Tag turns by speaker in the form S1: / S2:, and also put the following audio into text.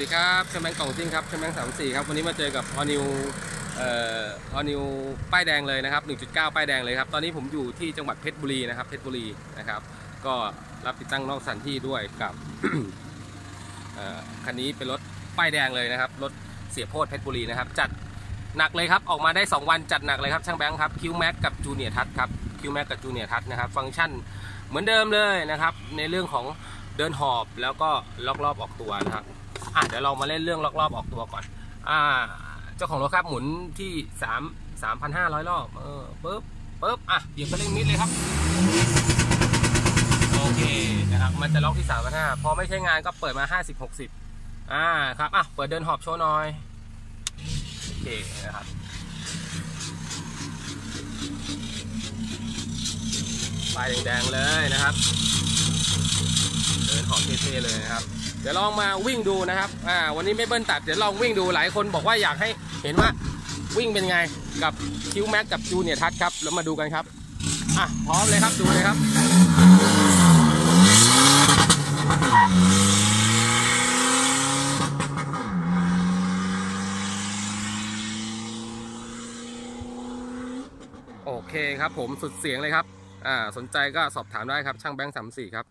S1: ดีครับช่างแบงค์กล่องซิ่งครับช่างแบงค์สามสี่ครับ วันนี้มาเจอกับออนิวเอ่ออนิวป้ายแดงเลยนะครับ 1.9 ป้ายแดงเลยครับ ตอนนี้ผมอยู่ที่จังหวัดเพชรบุรีนะครับ เพชรบุรีนะครับ ก็รับติดตั้งนอกสถานที่ด้วยกับคันนี้เป็นรถป้ายแดงเลยนะครับ รถเสียโพธเพชรบุรีนะครับ จัดหนักเลยครับ ออกมาได้ 2 วันจัดหนักเลยครับ ช่างแบงค์ครับคิวแม็กกับจูเนียร์ทัชครับคิวแม็กกับจูเนียร์ทัชนะครับ ฟังก์ชันเหมือนเดิมเลยนะครับ ในเรื่องของเดินหอบแล้วก็ล็อกรอบออกตัวนะครับ อะเดี๋ยวเรามาเล่นเรื่องล็อกรอบออกตัวก่อน อ่า เจ้าของรถครับหมุนที่สามสามพันห้าร้อยรอบ เออปึ๊บปึ๊บอะเหยียบคันเร่งนิดเลยครับ โอเคนะครับมันจะล็อกที่สามพันห้าพอไม่ใช้งานก็เปิดมาห้าสิบหกสิบอ่าครับอะเปิดเดินหอบโชว์หน่อยโอเคนะครับไฟแดงๆเลยนะครับ เดินหอบเท่ๆเลยนะครับ เดี๋ยวลองมาวิ่งดูนะครับอ่าวันนี้ไม่เบิ้ลตัดเดี๋ยวลองวิ่งดูหลายคนบอกว่าอยากให้เห็นว่าวิ่งเป็นไงกับคิวแม็กกับจูเนียทัชครับแล้วมาดูกันครับอะพร้อมเลยครับดูเลยครับโอเคครับผมสุดเสียงเลยครับอ่าสนใจก็สอบถามได้ครับช่างแบงค์สามสี่ครับ